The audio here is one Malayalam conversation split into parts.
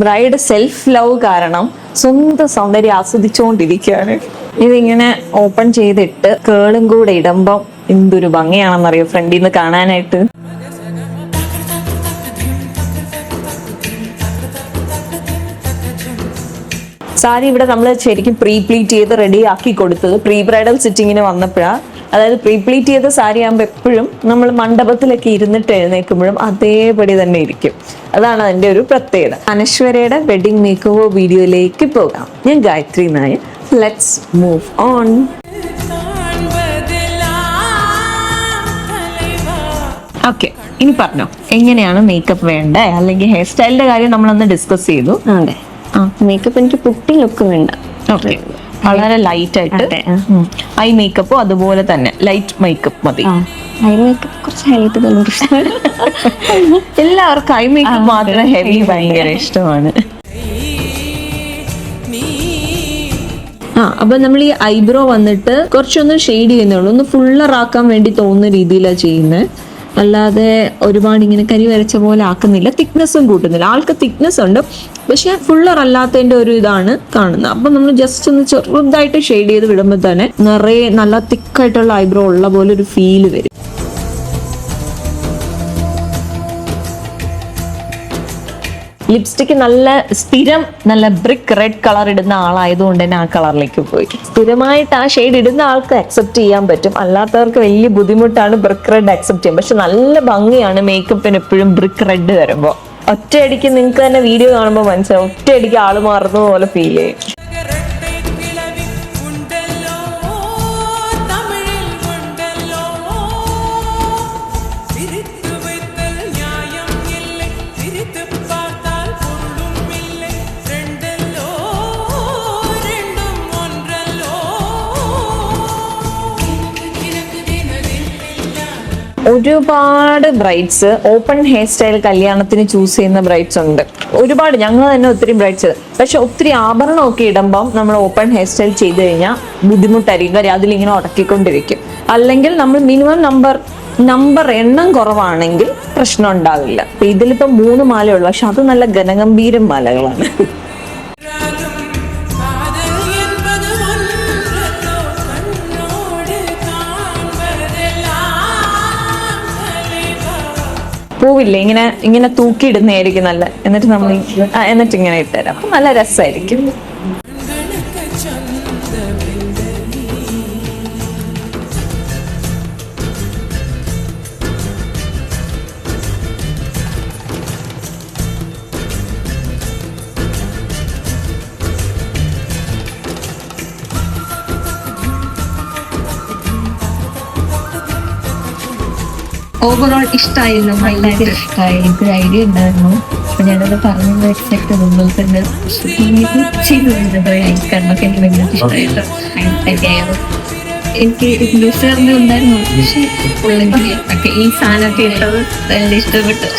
ബ്രൈഡ് സെൽഫ് ലവ് കാരണം സ്വന്തം സൗന്ദര്യം ആസ്വദിച്ചുകൊണ്ടിരിക്കുകയാണ്. ഇതിങ്ങനെ ഓപ്പൺ ചെയ്തിട്ട് കേളും കൂടെ ഇടുമ്പം എന്തൊരു ഭംഗിയാണെന്നറിയോ ഫ്രണ്ടിൽ നിന്ന് കാണാനായിട്ട്? സാരി ഇവിടെ നമ്മൾ ശരിക്കും പ്രീ പ്ലീറ്റ് ചെയ്ത് റെഡി ആക്കി കൊടുത്തത് പ്രീ ബ്രൈഡൽ സിറ്റിങ്ങിന് വന്നപ്പോഴാണ് അതായത് പ്രീപ്ലീറ്റ് ചെയ്ത സാരി ആകുമ്പോൾ എപ്പോഴും നമ്മൾ മണ്ഡപത്തിലൊക്കെ ഇരുന്നിട്ട് എഴുന്നേൽക്കുമ്പോഴും അതേപടി തന്നെ ഇരിക്കും. അതാണ് അതിന്റെ ഒരു പ്രത്യേകത. അനശ്വരയുടെ വെഡിങ് മേക്ക് ഓവർ വീഡിയോയിലേക്ക് പോകാം. ഞാൻ Gayathri Nair. Let's move on okay ഇനി പറഞ്ഞോ. എങ്ങനെയാണ് മേക്കപ്പ് വേണ്ടേ? അല്ലെങ്കിൽ ഹെയർ സ്റ്റൈലിന്റെ കാര്യം നമ്മളൊന്ന് ഡിസ്കസ് ചെയ്തു. അതെ. ആ. മേക്കപ്പ് എനിക്ക് പുട്ടി ലുക്ക് വേണ്ട. ഓക്കെ വളരെ ലൈറ്റ് ആയിട്ട് ഐ മേക്കപ്പും അതുപോലെ തന്നെ ലൈറ്റ് മേക്കപ്പ് മതി. ഐ മേക്കപ്പ് കുറച്ച് ഹൈലൈറ്റ് എല്ലാവർക്കും ഐ മേക്കപ്പ് മാത്രം ഹെവി ഭയങ്കര ഇഷ്ടമാണ്. ആ അപ്പൊ നമ്മൾ ഈ ഐബ്രോ വന്നിട്ട് കുറച്ചൊന്ന് ഷെയ്ഡ് ചെയ്യുന്നുള്ളൂ ഒന്ന് ഫുള്ളർ ആക്കാൻ വേണ്ടി തോന്നുന്ന രീതിയിലാണ് ചെയ്യുന്നത് അല്ലാതെ ഒരുപാട് ഇങ്ങനെ കരി വരച്ച പോലെ ആക്കുന്നില്ല. തിക്നെസ്സും കൂട്ടുന്നില്ല. ആൾക്ക് തിക്നെസ് ഉണ്ട്. പക്ഷെ ഫുള്ളർ അല്ലാത്തതിന്റെ ഒരു ഇതാണ് കാണുന്നത്. അപ്പൊ നമ്മൾ ജസ്റ്റ് ഒന്ന് ചെറുതായിട്ട് ഷെയ്ഡ് ചെയ്ത് വിടുമ്പോൾ തന്നെ നിറയെ നല്ല തിക്കായിട്ടുള്ള ഐബ്രോ ഉള്ള പോലെ ഒരു ഫീൽ വരും. ലിപ്സ്റ്റിക്ക് നല്ല സ്ഥിരം നല്ല ബ്രിക്ക് റെഡ് കളർ ഇടുന്ന ആളായതുകൊണ്ട് തന്നെ ആ കളറിലേക്ക് പോയി. സ്ഥിരമായിട്ട് ആ ഷെയ്ഡ് ഇടുന്ന ആൾക്ക് അക്സെപ്റ്റ് ചെയ്യാൻ പറ്റും. അല്ലാത്തവർക്ക് വലിയ ബുദ്ധിമുട്ടാണ് ബ്രിക്ക് റെഡ് അക്സെപ്റ്റ് ചെയ്യാൻ. പക്ഷെ നല്ല ഭംഗിയാണ് മേക്കപ്പിന് എപ്പോഴും ബ്രിക്ക് റെഡ് വരുമ്പോൾ ഒറ്റയടിക്ക് നിങ്ങൾക്ക് തന്നെ വീഡിയോ കാണുമ്പോൾ മനസ്സിലാവും. ഒറ്റയടിക്ക് ആൾ മാറുന്ന പോലെ ഫീൽ ചെയ്യും. ഒരുപാട് ബ്രൈഡ്സ് ഓപ്പൺ ഹെയർ സ്റ്റൈൽ കല്യാണത്തിന് ചൂസ് ചെയ്യുന്ന ബ്രൈഡ്സ് ഉണ്ട്. ഒരുപാട് ഞങ്ങൾ തന്നെ ഒത്തിരി ബ്രൈഡ്സ് പക്ഷെ ഒത്തിരി ആഭരണമൊക്കെ ഇടുമ്പം നമ്മൾ ഓപ്പൺ ഹെയർ സ്റ്റൈൽ ചെയ്ത് കഴിഞ്ഞാൽ ബുദ്ധിമുട്ടായിരിക്കും. കാര്യം അതിലിങ്ങനെ ഉടക്കിക്കൊണ്ടിരിക്കും. അല്ലെങ്കിൽ നമ്മൾ മിനിമം നമ്പർ നമ്പർ എണ്ണം കുറവാണെങ്കിൽ പ്രശ്നം ഉണ്ടാവില്ല. അപ്പൊ ഇതിലിപ്പോ മൂന്ന് മാലയുള്ളൂ പക്ഷെ അത് നല്ല ഘനഗംഭീരം മാലകളാണ്. പൂവില്ലേ ഇങ്ങനെ ഇങ്ങനെ തൂക്കി തൂക്കിയിടുന്നതായിരിക്കും നല്ല. എന്നിട്ട് നമ്മൾ എന്നിട്ട് ഇങ്ങനെ ഇട്ടുതരാം അപ്പൊ നല്ല രസമായിരിക്കും. ഓവറോൾ ഇഷ്ടമായിരുന്നു ഭയങ്കര ഇഷ്ടമായി എനിക്കൊരു ഐഡിയ ഉണ്ടായിരുന്നു. അപ്പൊ ഞാനത് പറഞ്ഞു വെച്ചിട്ട് മുമ്പിൽ തന്നെ ചെയ്തിരുന്നത് കണ്ണൊക്കെ എനിക്ക് ഭയങ്കര ഇഷ്ടമായിട്ട് ഐഡിയ എനിക്ക് ഉണ്ടായിരുന്നു. പക്ഷേ ഉള്ളെങ്കിൽ ഒക്കെ ഈ സാധനമൊക്കെ ഇട്ടത് നല്ല ഇഷ്ടപ്പെട്ടു.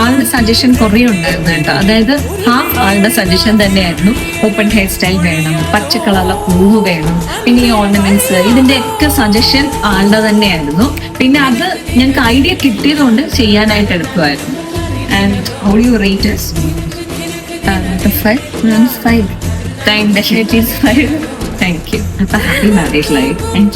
ആളുടെ സജഷൻ കുറേ ഉണ്ടായിരുന്നു കേട്ടോ. അതായത് ഹാഫ് ആളുടെ സജഷൻ തന്നെയായിരുന്നു. ഓപ്പൺ ഹെയർ സ്റ്റൈൽ വേണം പച്ച കളറുള്ള പൂവ് വേണം പിന്നെ ഈ ഓർണമെന്റ്സ് ഇതിന്റെ ഒക്കെ സജഷൻ ആളുടെ തന്നെയായിരുന്നു. പിന്നെ അത് ഞങ്ങൾക്ക് ഐഡിയ കിട്ടിയതുകൊണ്ട് ചെയ്യാനായിട്ട് എടുക്കുമായിരുന്നു and you raters five five thank you അപ്പൊ ഹാപ്പി മാരേജ് ലൈഫ് താങ്ക്